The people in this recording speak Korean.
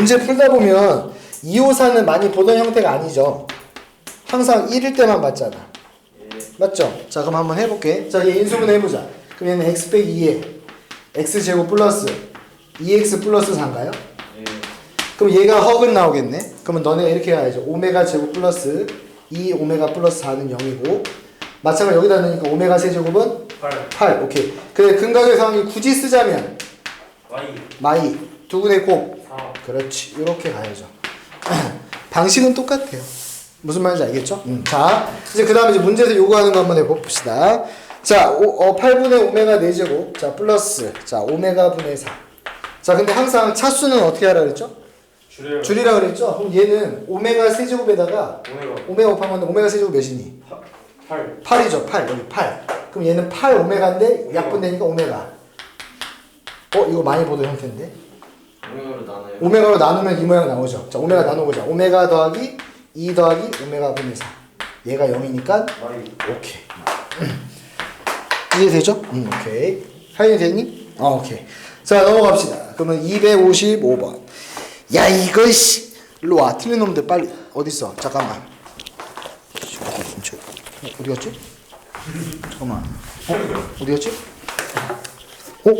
문제 풀다 보면 2호사는 많이 보던 형태가 아니죠. 항상 1일 때만 봤잖아. 맞죠? 자, 그럼 한번 해볼게. 자, 얘 인수분 해보자. 그럼 얘는 x 빼기 2에 x제곱 플러스 2x 플러스 4인가요? 예. 그럼 얘가 허근 나오겠네. 그러면 너네 이렇게 가야죠. 오메가 제곱 플러스 2 오메가 플러스 4는 0이고 마찬가지 여기다 넣으니까 오메가 세제곱은 8 8. 오케이. 그래 근각의 상황이 굳이 쓰자면 Y 마이 두근의 곱 4 그렇지. 이렇게 가야죠. 방식은 똑같아요. 무슨 말인지 알겠죠? 음. 자, 이제 그 다음에 이제 문제에서 요구하는 거 한번 해봅시다. 자, 오, 어, 8분의 오메가 4제곱. 자, 플러스. 자, 오메가 분의 4. 자, 근데 항상 차수는 어떻게 하라 그랬죠? 줄여요 줄이라 그랬죠? 그럼 얘는 오메가 세제곱에다가 오메가 오메가 곱하면 오메가 세제곱 몇이니? 8 8이죠, 8. 여기 8. 그럼 얘는 8 오메가인데 약분되니까 오메가. 어, 이거 많이 보던 형태인데? 오메가로 나눠요 오메가로 나누면 이 모양 나오죠. 자, 오메가 나누고자. 오메가 더하기 2 더하기 오메가 분의 4. 얘가 0이니까 Y 오케이. 이해되죠? 음, 오케이. 할인 되니? 어, 오케이. 자, 넘어갑시다. 그러면 255번. 야, 이거 씨. 일로 와. 틀린 놈들 빨리 어디 있어? 잠깐만. 어디 갔지? 잠깐만. 어? 어디 갔지? 어?